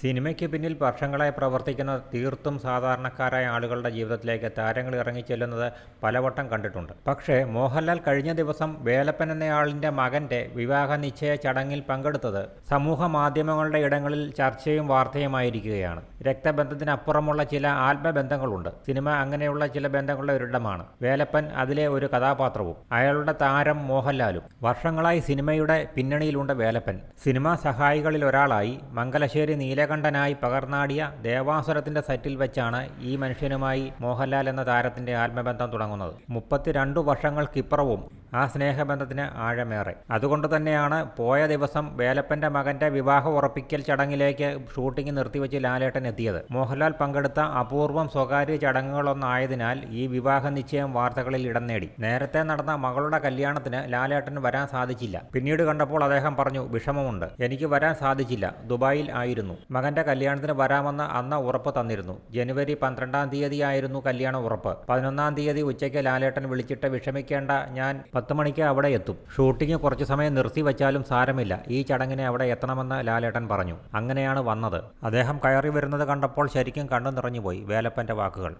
സിനിമയ്ക്ക് പിന്നിൽ വർഷങ്ങളായി പ്രവർത്തിക്കുന്ന തീർത്തും സാധാരണക്കാരായ ആളുകളുടെ ജീവിതത്തിലേക്ക് താരങ്ങൾ ഇറങ്ങി ചെല്ലുന്നത് പലവട്ടം കണ്ടിട്ടുണ്ട്. പക്ഷേ മോഹൻലാൽ കഴിഞ്ഞ ദിവസം വേലപ്പൻ എന്നയാളിന്റെ മകന്റെ വിവാഹ നിശ്ചയ ചടങ്ങിൽ പങ്കെടുത്തത് സമൂഹ മാധ്യമങ്ങളുടെ ഇടങ്ങളിൽ ചർച്ചയും വാർത്തയുമായിരിക്കുകയാണ്. രക്തബന്ധത്തിനപ്പുറമുള്ള ചില ആത്മബന്ധങ്ങളുണ്ട് സിനിമ അങ്ങനെയുള്ള ചില ബന്ധങ്ങളുടെ ഒരിടമാണ്. വേലപ്പൻ അതിലെ ഒരു കഥാപാത്രവും അയാളുടെ താരം മോഹൻലാലും. വർഷങ്ങളായി സിനിമയുടെ പിന്നണിയിലുണ്ട് വേലപ്പൻ. സിനിമാ സഹായികളിൽ ഒരാളായി മംഗലശ്ശേരി നീലകണ്ഠനായി പകർന്നാടിയ ദേവാസുരത്തിന്റെ സെറ്റിൽ വെച്ചാണ് ഈ മനുഷ്യനുമായി മോഹൻലാൽ എന്ന താരത്തിന്റെ ആത്മബന്ധം തുടങ്ങുന്നത്. മുപ്പത്തിരണ്ടു വർഷങ്ങൾക്കിപ്പുറവും ആ സ്നേഹബന്ധത്തിന് ആഴമേറെ. അതുകൊണ്ട് തന്നെയാണ് പോയ ദിവസം വേലപ്പന്റെ മകന്റെ വിവാഹ ഉറപ്പിക്കൽ ചടങ്ങിലേക്ക് ഷൂട്ടിംഗ് നിർത്തിവെച്ച് ലാലേട്ടൻ എത്തിയത്. മോഹൻലാൽ പങ്കെടുത്ത അപൂർവം സ്വകാര്യ ചടങ്ങുകളൊന്നായതിനാൽ ഈ വിവാഹ നിശ്ചയം വാർത്തകളിൽ ഇടം നേടി. നേരത്തെ നടന്ന മകളുടെ കല്യാണത്തിന് ലാലേട്ടൻ വരാൻ സാധിച്ചില്ല. പിന്നീട് കണ്ടപ്പോൾ അദ്ദേഹം പറഞ്ഞു വിഷമമുണ്ട്. എനിക്ക് വരാൻ സാധിച്ചില്ല. ദുബായിൽ ആയിരുന്നു. മകന്റെ കല്യാണത്തിന് വരാമെന്ന് അന്ന് ഉറപ്പ് തന്നിരുന്നു. ജനുവരി പന്ത്രണ്ടാം തീയതിയായിരുന്നു കല്യാണ ഉറപ്പ്. പതിനൊന്നാം തീയതി ഉച്ചയ്ക്ക് ലാലേട്ടൻ വിളിച്ചിട്ട് വിഷമിക്കേണ്ട ഞാൻ പത്ത് മണിക്ക് അവിടെ എത്തും. ഷൂട്ടിംഗ് കുറച്ച് സമയം നിർത്തി വെച്ചാലും സാരമില്ല. ഈ ചടങ്ങിനെ അവിടെ എത്തണമെന്ന് ലാലേട്ടൻ പറഞ്ഞു. അങ്ങനെയാണ് വന്നത്. അദ്ദേഹം കയറി വരുന്നത് കണ്ടപ്പോൾ ശരിക്കും കണ്ണു നിറഞ്ഞുപോയി വേലപ്പന്റെ വാക്കുകൾ.